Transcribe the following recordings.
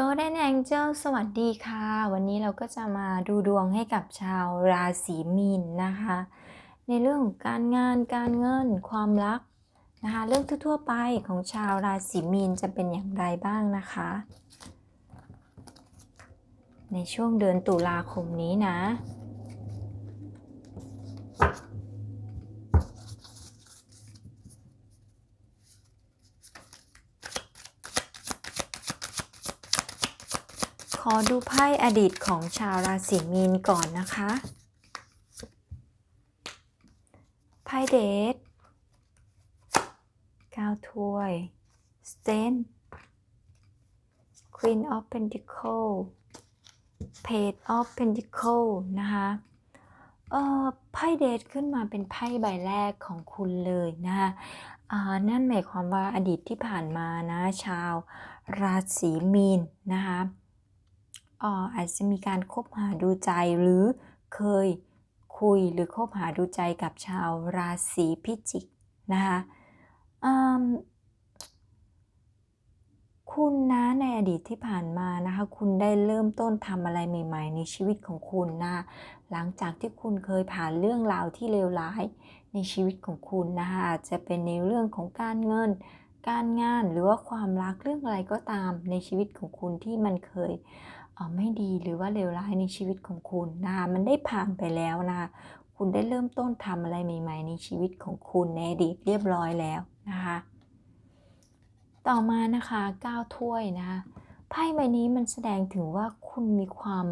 Golden Angel สวัสดีค่ะ วันนี้เราก็จะมาดูดวงให้กับชาวราศีมีนนะคะ ในเรื่องของการงานการเงินความรักนะคะ เรื่องทั่วๆไปของชาวราศีมีนจะเป็นอย่างไรบ้างนะคะ ในช่วงเดือนตุลาคมนี้นะ อดูไพ่อดีตของชาวราศีมีนก่อนนะคะ ไพ่เดทเก้าถ้วยสเตน Queen of Pentacle Page of Pentacle นะคะเอ่อไพ่เดทขึ้นมาเป็นไพ่ใบแรกของคุณเลยนะคะนั่นหมายความว่าอดีตที่ผ่านมานะ ชาวราศีมีนนะคะ อาจจะมีการคบหาดูใจหรือเคยคุยหรือคบหาดูใจกับชาวราศีพิจิกนะคะคุณนะในอดีตที่ผ่านมานะคะ คุณได้เริ่มต้นทำอะไรใหม่ ๆ ในชีวิตของคุณนะหลังจากที่คุณเคยผ่านเรื่องราวที่เลวร้ายในชีวิตของคุณนะคะอาจจะเป็นในเรื่องของการเงิน การงานหรือว่าความรักเรื่องอะไรก็ตามในชีวิตของคุณที่มันเคยเไม่ดีหรือว่าเลวร้ายในชีวิตของคุณนะคะมันได้ผ่านไปแล้วนะคะคุณได้เริ่มต้นทำอะไรใหม่ ๆ ในชีวิตของคุณในอดีตเรียบร้อยแล้วนะคะต่อมานะคะ9ถ้วยนะคะไพ่ใบนี้มันแสดงถึงว่าคุณมีความ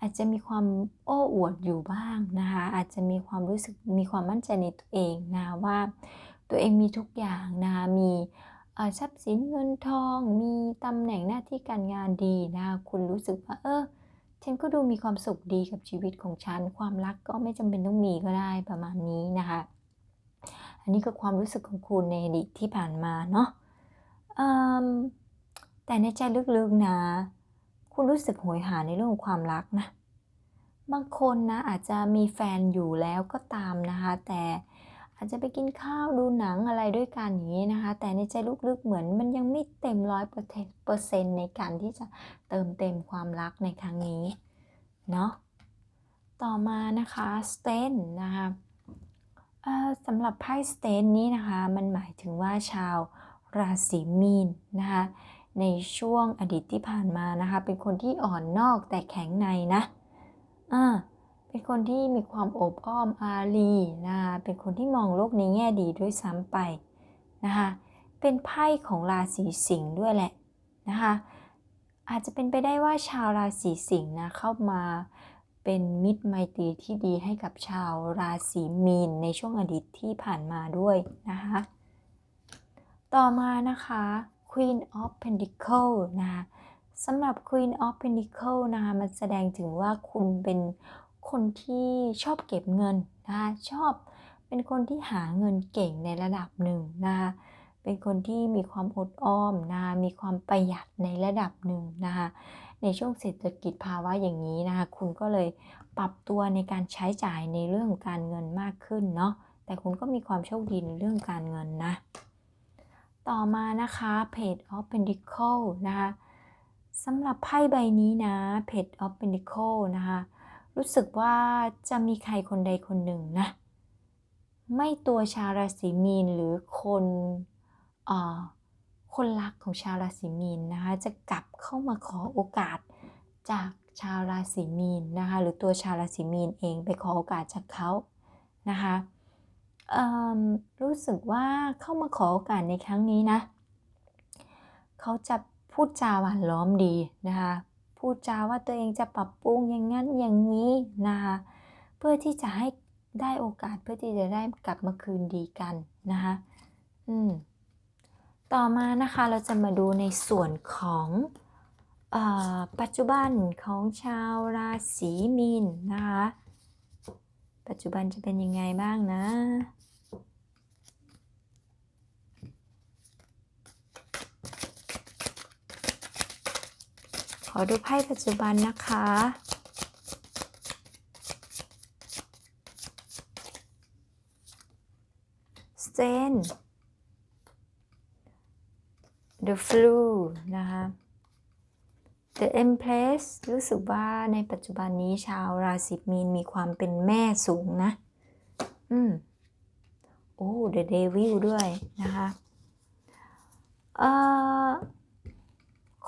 อาจจะมีความโอ้อวดอยู่บ้างนะคะอาจจะมีความรู้สึกมีความมั่นใจในตัวเองนะว่าตัวเองมีทุกอย่างนะคะมี ทรัพย์สินเงินทอง มีตำแหน่งหน้าที่การงานดีนะคุณรู้สึกว่าเออฉันก็ดูมีความสุขดีกับชีวิตของฉัน ความรักก็ไม่จำเป็นต้องมีก็ได้ประมาณนี้นะคะ อันนี้คือความรู้สึกของคุณในอดีตที่ผ่านมาเนาะแต่ในใจลึกๆนะ คุณรู้สึกโหยหาในเรื่องของความรักนะ บางคนนะอาจจะมีแฟนอยู่แล้วก็ตามนะคะ แต่ อาจจะไปกินข้าวดูหนังอะไรด้วยกันอย่างนี้นะคะ แต่ในใจลึกๆเหมือนมันยังไม่เต็มร้อยเปอร์เซ็นต์ในการที่จะเติมเต็มความรักในครั้งนี้เนาะต่อมานะคะสเตนนะคะสำหรับไพ่สเตนนี้นะคะมันหมายถึงว่าชาวราศีมีนนะคะในช่วงอดีตที่ผ่านมานะคะเป็นคนที่อ่อนนอกแต่แข็งในนะอ่า เป็นคนที่มีความโอบอ้อมอารีนะคะเป็นคนที่มองโลกในแง่ดีด้วยซ้ำไปนะคะเป็นไพ่ของราศีสิงห์ด้วยแหละนะคะอาจจะเป็นไปได้ว่าชาวราศีสิงห์นะเข้ามาเป็นมิตรไมตรีที่ดีให้กับชาวราศีมีนในช่วงอดีตที่ผ่านมาด้วยนะคะต่อมานะคะ Queen of Pentacle นะคะสำหรับ Queen of Pentacle นะคะมันแสดงถึงว่าคุณเป็น คนที่ชอบเก็บเงินนะคะชอบเป็นคนที่หาเงินเก่งในระดับหนึ่งนะคะเป็นคนที่มีความอดออมนะคะมีความประหยัดในระดับหนึ่งนะคะในช่วงเศรษฐกิจภาวะอย่างนี้นะคะคุณก็เลยปรับตัวในการใช้จ่ายในเรื่องการเงินมากขึ้นเนาะแต่คุณก็มีความโชคดีในเรื่องการเงินนะ ต่อมานะคะ Page of Pentacle นะคะสำหรับไพ่ใบนี้นะ Page of Pentacle นะคะ รู้สึกว่าจะมีใครคนใดคนหนึ่งนะ ไม่ตัวชาวราศีมีนหรือคนอคนรักของชาวราศีมีนนะคะจะกลับเข้ามาขอโอกาสจากชาวราศีมีนนะคะหรือตัวชาวราศีมีนเองไปขอโอกาสจากเขานะคะรู้สึกว่าเข้ามาขอโอกาสในครั้งนี้นะเขาจะพูดจาหวานล้อมดีนะคะ พูดจาว่าตัวเองจะปรับปรุงอย่างนั้นอย่างนี้นะคะเพื่อที่จะให้ได้โอกาสเพื่อที่จะได้กลับมาคืนดีกันนะคะอืมต่อมานะคะเราจะมาดูในส่วนของปัจจุบันของชาวราศีมีนนะคะ ปัจจุบันจะเป็นยังไงบ้างนะ อดูไพ่ปัจจุบันนะคะเตน the flu นะคะ The Empress รู้สึกว่าในปัจจุบันนี้ชาวราศีมีนมีความเป็นแม่สูงนะ อืม โอ้ The Devil ด้วยนะคะ เอ่อ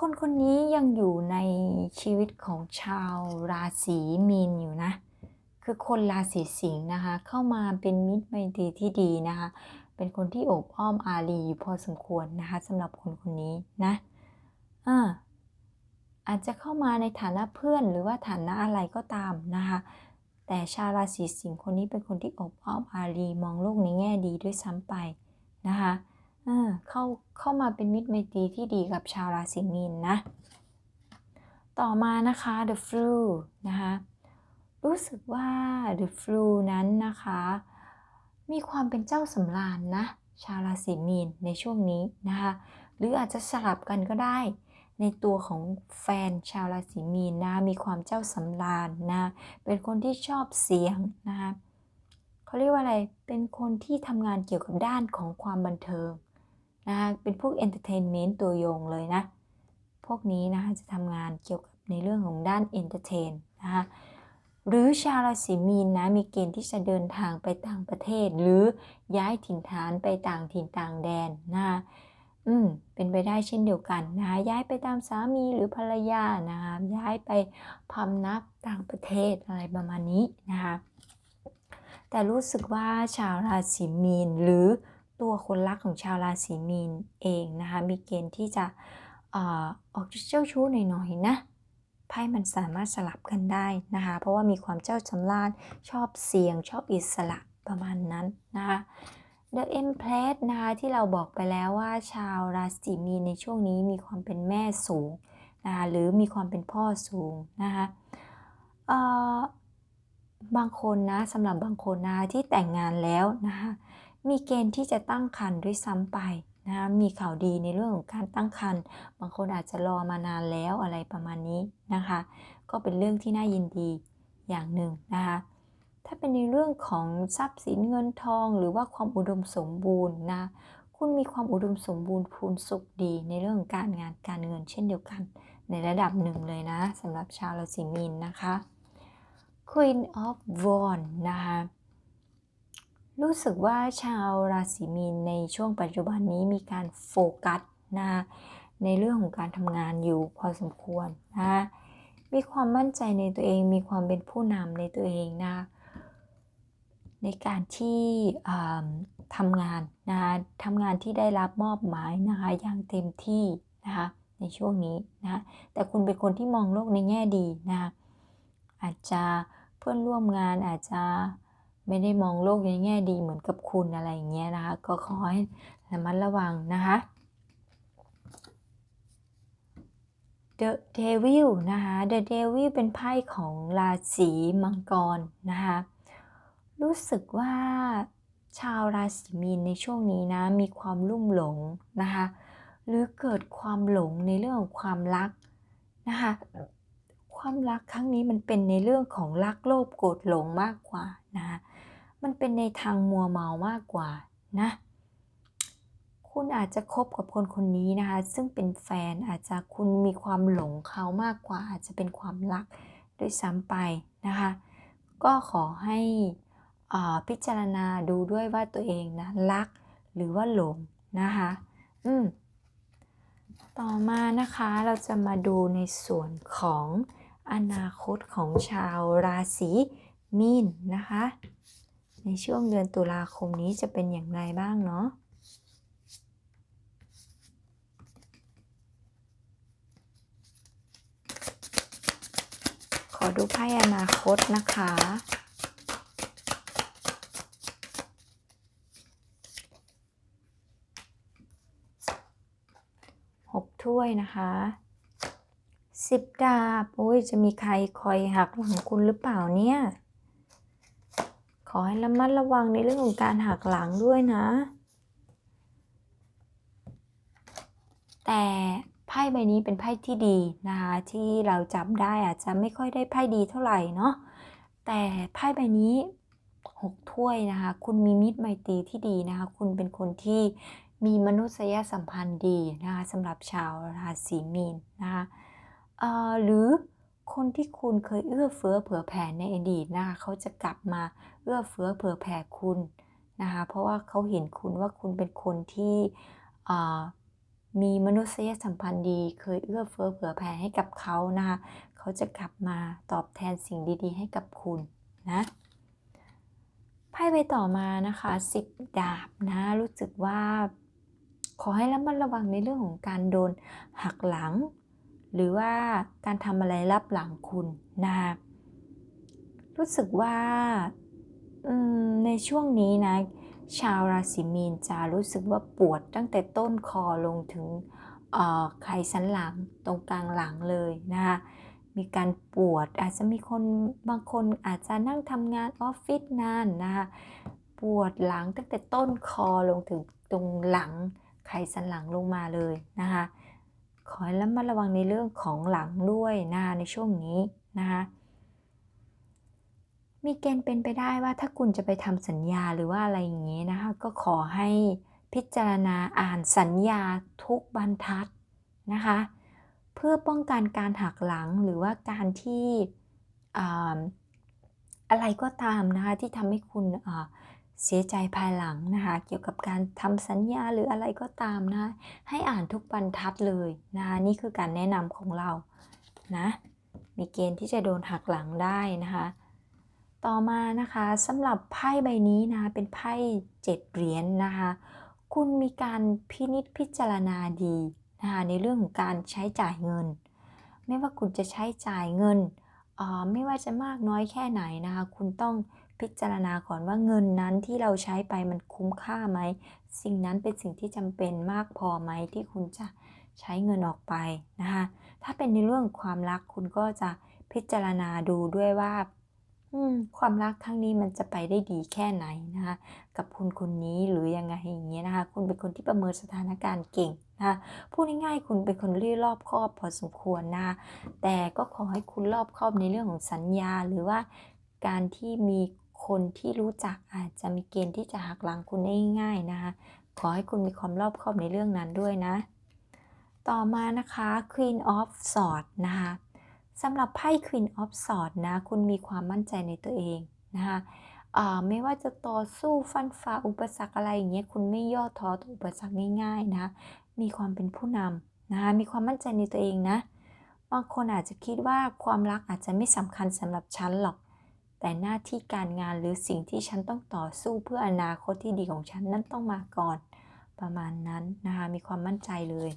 คนคนนี้ยังอยู่ในชีวิตของชาวราศีมีนอยู่นะ คือคนราศีสิงห์นะคะ เข้ามาเป็นมิตรไมตรีที่ดีนะคะ เป็นคนที่โอบอ้อมอารีอยู่พอสมควรนะคะสำหรับคนคนนี้นะอ่าอาจจะเข้ามาในฐานะเพื่อนหรือว่าฐานะอะไรก็ตามนะคะ แต่ชาวราศีสิงห์คนนี้เป็นคนที่อบอ้อมอารีมองโลกในแง่ดีด้วยซ้ำไปนะคะ เข้าเข้ามาเป็นมิตรไมตรีที่ดีกับชาวราศีมีนนะ ต่อมานะคะ the flu นะคะ รู้สึกว่า the flu นั้นนะคะ มีความเป็นเจ้าสำราญนะ ชาวราศีมีนในช่วงนี้นะคะ หรืออาจจะสลับกันก็ได้ ในตัวของแฟนชาวราศีมีนนะ มีความเจ้าสำราญนะ เป็นคนที่ชอบเสียงนะคะเขาเรียกว่าอะไร เป็นคนที่ทำงานเกี่ยวกับด้านของความบันเทิง นะคะเป็นพวกเอนเตอร์เทนเมนต์ตัวยงเลยนะ พวกนี้นะคะจะทำงานเกี่ยวกับในเรื่องของด้านเอนเตอร์เทนนะคะหรือชาวราศีมีนนะมีเกณฑ์ที่จะเดินทางไปต่างประเทศ หรือย้ายถิ่นฐานไปต่างถิ่นต่างแดนนะคะอืมเป็นไปได้เช่นเดียวกันนะคะย้ายไปตามสามีหรือภรรยานะคะย้ายไปพำนักต่างประเทศอะไรประมาณนี้นะคะแต่รู้สึกว่าชาวราศีมีนหรือ ตัวคนรักของชาวราศีมีนเองนะคะมีเกณฑ์ที่จะออกเจ้าชู้หน่อยๆนะไพ่มันสามารถสลับกันได้นะคะ เพราะว่ามีความเจ้าชำนาญชอบเสี่ยงชอบอิสระประมาณนั้นนะคะ The Empress นะคะที่เราบอกไปแล้วว่าชาวราศีมีนในช่วงนี้มีความเป็นแม่สูงนะคะหรือมีความเป็นพ่อสูงนะคะบางคนนะสำหรับบางคนนะที่แต่งงานแล้วนะคะ มีเกณฑ์ที่จะตั้งครรภ์ด้วยซ้ำไปนะคะมีข่าวดีในเรื่องของการตั้งครรภ์บางคนอาจจะรอมานานแล้วอะไรประมาณนี้นะคะ ก็เป็นเรื่องที่น่ายินดีอย่างหนึ่งนะคะถ้าเป็นในเรื่องของทรัพย์สินเงินทองหรือว่าความอุดมสมบูรณ์นะคุณมีความอุดมสมบูรณ์พูนสุขดีในเรื่องการงานการเงินเช่นเดียวกัน ในระดับหนึ่งเลยนะสำหรับชาวราศีมีนนะคะ Queen of Wands นะคะ รู้สึกว่าชาวราศีมีนในช่วงปัจจุบันนี้มีการโฟกัสนะในเรื่องของการทำงานอยู่พอสมควรนะมีความมั่นใจในตัวเองมีความเป็นผู้นำในตัวเองนะในการที่ทำงานนะคะทำงานที่ได้รับมอบหมายนะคะอย่างเต็มที่นะคะในช่วงนี้นะแต่คุณเป็นคนที่มองโลกในแง่ดีนะอาจจะเพื่อนร่วมงานอาจจะ ไม่ได้มองโลกในแง่ดีเหมือนกับคุณอะไรอย่างเงี้ยนะคะ ก็ขอให้ระมัดระวังนะคะ The Devil นะคะ The Devil เป็นไพ่ของราศีมังกรนะคะ รู้สึกว่าชาวราศีมีนในช่วงนี้นะ มีความลุ่มหลงนะคะ หรือเกิดความหลงในเรื่องของความรักนะคะ ความรักครั้งนี้มันเป็นในเรื่องของรักโลภโกรธหลงมากกว่านะคะ มันเป็นในทางมัวเมามากกว่านะ คุณอาจจะคบกับคนคนนี้นะคะ ซึ่งเป็นแฟนอาจจะคุณมีความหลงเขามากกว่า อาจจะเป็นความรักด้วยซ้ำไปนะคะ ก็ขอให้พิจารณาดูด้วยว่าตัวเองนะรักหรือว่าหลงนะคะ อืม ต่อมานะคะเราจะมาดูในส่วนของอนาคตของชาวราศีมีนนะคะ ในช่วงเดือนตุลาคมนี้จะเป็นอย่างไรบ้างเนาะขอดูไพ่อนาคตนะคะ หกถ้วยนะคะสิบดาบ โอ้ย จะมีใครคอยหักหลังคุณหรือเปล่าเนี่ย ขอให้ระมัดระวังในเรื่องของการหักหลังด้วยนะ แต่ไพ่ใบนี้เป็นไพ่ที่ดีนะคะที่เราจับได้อาจจะไม่ค่อยได้ไพ่ดีเท่าไหร่เนาะแต่ไพ่ใบนี้หกถ้วยนะคะ คุณมีมิตรไมตรีที่ดีนะคะ คุณเป็นคนที่มีมนุษยสัมพันธ์ดีนะคะสำหรับชาวราศีมีนนะคะหรือ คนที่คุณเคยเอื้อเฟื้อเผื่อแผ่ในอดีตนะคะเขาจะกลับมาเอื้อเฟื้อเผื่อแผ่คุณนะคะเพราะว่าเขาเห็นคุณว่าคุณเป็นคนที่มีมนุษยสัมพันธ์ดี เคยเอื้อเฟื้อเผื่อแผ่ให้กับเขานะคะเขาจะกลับมาตอบแทนสิ่งดีๆ ให้กับคุณนะไพ่ใบต่อมานะคะสิบดาบนะรู้สึกว่า ขอให้ระมัดระวังในเรื่องของการโดนหักหลัง หรือว่าการทำอะไรรับหลังคุณนะคะรู้สึกว่าในช่วงนี้นะ ชาวราศีมีนจะรู้สึกว่าปวดตั้งแต่ต้นคอลงถึงไขสันหลังตรงกลางหลังเลยนะคะมีการปวดอาจจะมีคนบางคนอาจจะนั่งทำงานออฟฟิศนานนะคะปวดหลังตั้งแต่ต้นคอลงถึงตรงหลังไขสันหลังลงมาเลยนะคะ ขอให้ระมัดระวังในเรื่องของหลังด้วยนะคะในช่วงนี้นะคะมีเกณฑ์เป็นไปได้ว่าถ้าคุณจะไปทำสัญญาหรือว่าอะไรอย่างนี้นะคะก็ขอให้พิจารณาอ่านสัญญาทุกบรรทัดนะคะเพื่อป้องกันการหักหลังหรือว่าการที่อะไรก็ตามนะคะที่ทำให้คุณ เสียใจภายหลังนะคะ เกี่ยวกับการทำสัญญาหรืออะไรก็ตามนะ ให้อ่านทุกบรรทัดเลยนะคะ นี่คือการแนะนำของเรานะ มีเกณฑ์ที่จะโดนหักหลังได้นะคะ ต่อมานะคะสำหรับไพ่ใบนี้นะเป็นไพ่เจ็ดเหรียญนนะคะ คุณมีการพินิษพิจารณาดีนะคะในเรื่องของการใช้จ่ายเงิน ไม่ว่าคุณจะใช้จ่ายเงินไม่ว่าจะมากน้อยแค่ไหนนะคะ คุณต้อง พิจารณาก่อนว่าเงินนั้นที่เราใช้ไปมันคุ้มค่าไหม สิ่งนั้นเป็นสิ่งที่จำเป็นมากพอไหมที่คุณจะใช้เงินออกไปนะคะถ้าเป็นในเรื่องความรักคุณก็จะพิจารณาดูด้วยว่าความรักครั้งนี้มันจะไปได้ดีแค่ไหนนะคะกับคุณคนนี้หรือยังไงอย่างเงี้ยนะคะ คุณเป็นคนที่ประเมินสถานการณ์เก่งนะพูดง่ายๆคุณเป็นคนรีรอบครอบพอสมควรนะแต่ก็ขอให้คุณรอบครอบในเรื่องของสัญญาหรือว่าการที่มี คนที่รู้จักอาจจะมีเกณฑ์ที่จะหักหลังคุณได้ง่ายๆนะคะ ขอให้คุณมีความรอบคอบในเรื่องนั้นด้วยนะ ต่อมานะคะ Queen of Swords นะคะสำหรับไพ่ Queen of Swords นะ คุณมีความมั่นใจในตัวเองนะคะไม่ว่าจะต่อสู้ฟันฝ่าอุปสรรคอะไรอย่างเงี้ยคุณไม่ย่อท้อต่ออุปสรรคง่าย ๆนะ มีความเป็นผู้นำนะคะมีความมั่นใจในตัวเองนะ บางคนอาจจะคิดว่าความรักอาจจะไม่สำคัญสำหรับฉันหรอก แต่หน้าที่การงานหรือสิ่งที่ฉันต้องต่อสู้เพื่ออนาคตที่ดีของฉันนั้นต้องมาก่อน ประมาณนั้นนะคะมีความมั่นใจเลย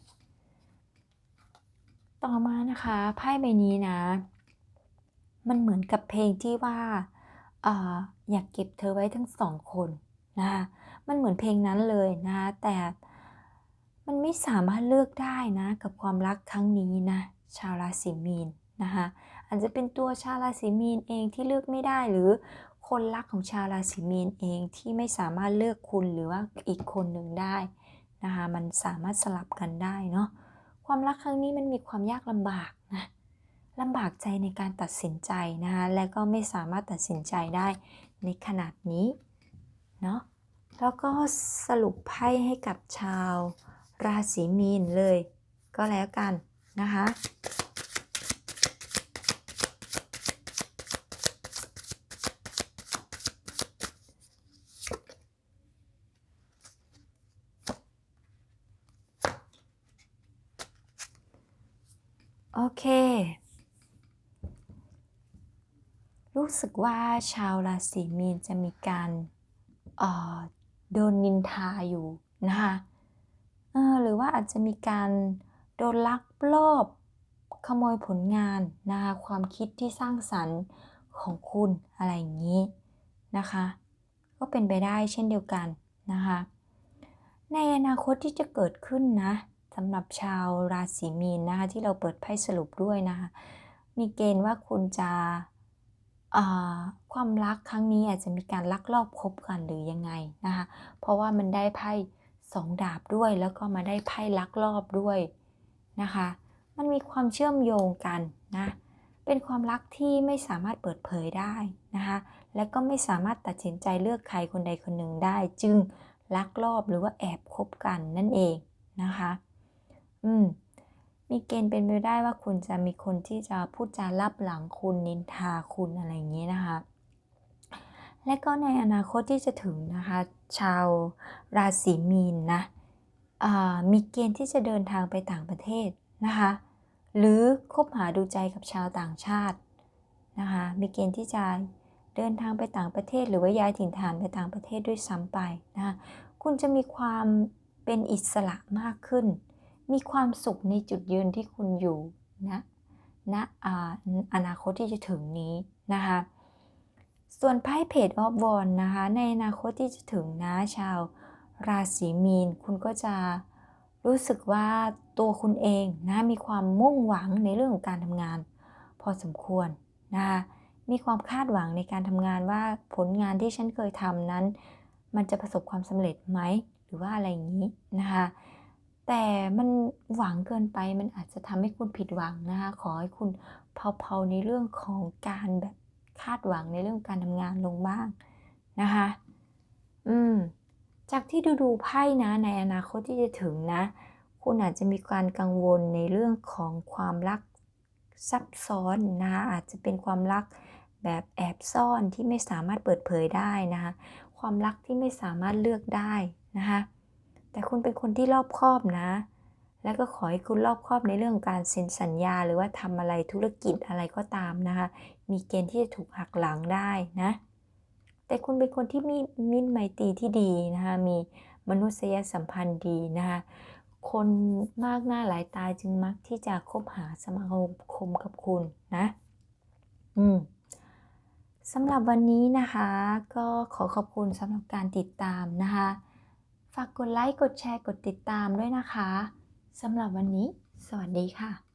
ต่อมานะคะไพ่ใบนี้นะ มันเหมือนกับเพลงที่ว่าออยากเก็บเธอไว้ทั้งสองคนนะคะมันเหมือนเพลงนั้นเลยนะแต่มันไม่สามารถเลือกได้นะกับความรักครั้งนี้นะชาวราศีมีนนะคะ อาจจะเป็นตัวชาวราศีมีนเองที่เลือกไม่ได้หรือคนรักของชาวราศีมีนเองที่ไม่สามารถเลือกคุณหรือว่าอีกคนหนึ่งได้นะคะมันสามารถสลับกันได้เนาะความรักครั้งนี้มันมีความยากลำบากนะลำบากใจในการตัดสินใจนะคะและก็ไม่สามารถตัดสินใจได้ในขนาดนี้เนาะแล้วก็สรุปไพ่ให้กับชาวราศีมีนเลย ก็แล้วกันนะคะโอเค รู้สึกว่าชาวราศีมีนจะมีการโดนนินทาอยู่นะคะหรือว่าอาจจะมีการโดนลักลอบขโมยผลงานนะคะความคิดที่สร้างสรรค์ของคุณอะไรอย่างนี้นะคะ ก็เป็นไปได้เช่นเดียวกันนะคะ ในอนาคตที่จะเกิดขึ้นนะสำหรับชาวราศีมีนนะคะที่เราเปิดไพ่สรุปด้วยนะคะ มีเกณฑ์ว่าคุณจะ ความรักครั้งนี้อาจจะมีการลักลอบคบกันหรือยังไงนะคะ เพราะว่ามันได้ไพ่สองดาบด้วย แล้วก็มาได้ไพ่ลักลอบด้วยนะคะ มันมีความเชื่อมโยงกันนะ เป็นความรักที่ไม่สามารถเปิดเผยได้นะคะ และก็ไม่สามารถตัดสินใจเลือกใครคนใดคนหนึ่งได้ จึงลักลอบหรือว่าแอบคบกันนั่นเองนะคะ อืม มีเกณฑ์เป็นไปได้ว่าคุณจะมีคนที่จะพูดจาลับหลังคุณนินทาคุณอะไรอย่างนี้นะคะ และก็ในอนาคตที่จะถึงนะคะ ชาวราศีมีนนะมีเกณฑ์ที่จะเดินทางไปต่างประเทศนะคะ หรือคบหาดูใจกับชาวต่างชาตินะคะ มีเกณฑ์ที่จะเดินทางไปต่างประเทศ หรือว่าย้ายถิ่นฐานไปต่างประเทศด้วยซ้ำไปนะคะ คุณจะมีความเป็นอิสระมากขึ้น มีความสุขในจุดยืนที่คุณอยู่นะณนะอนาคตที่จะถึงนี้นะคะ ส่วนไพ่เพจออฟวอนนะคะ ในอนาคตที่จะถึงนะชาวราศีมีน คุณก็จะรู้สึกว่าตัวคุณเองนะมีความมุ่งหวังในเรื่องของการทำงาน พอสมควรนะคะมีความคาดหวังในการทำงานว่าผลงานที่ฉันเคยทำนั้น มันจะประสบความสำเร็จไหมหรือว่าอะไรอย่างนี้นะคะ แต่มันหวังเกินไปมันอาจจะทำให้คุณผิดหวังนะคะ ขอให้คุณเผาๆในเรื่องของการแบบคาดหวังในเรื่องการทำงานลงบ้างนะคะ อืม จากที่ดูดูไพ่นะในอนาคตที่จะถึงนะ คุณอาจจะมีการกังวลในเรื่องของความรักซับซ้อนนะอาจจะเป็นความรักแบบแอบซ่อนที่ไม่สามารถเปิดเผยได้นะคะ ความรักที่ไม่สามารถเลือกได้นะคะ แต่คุณเป็นคนที่รอบคอบนะ แล้วก็ขอให้คุณรอบคอบในเรื่องการเซ็นสัญญา หรือว่าทำอะไรธุรกิจอะไรก็ตามนะคะ มีเกณฑ์ที่จะถูกหักหลังได้นะ แต่คุณเป็นคนที่มีมิตรไมตรีที่ดีนะคะ มีมนุษยสัมพันธ์ดีนะคะ คนมากหน้าหลายตาจึงมักที่จะคบหาสมาคมกับคุณนะ อืมสำหรับวันนี้นะคะ ก็ขอขอบคุณสำหรับการติดตามนะคะากกดไลค์ กดแชร์ กดติดตามด้วยนะคะ สำหรับวันนี้ สวัสดีค่ะ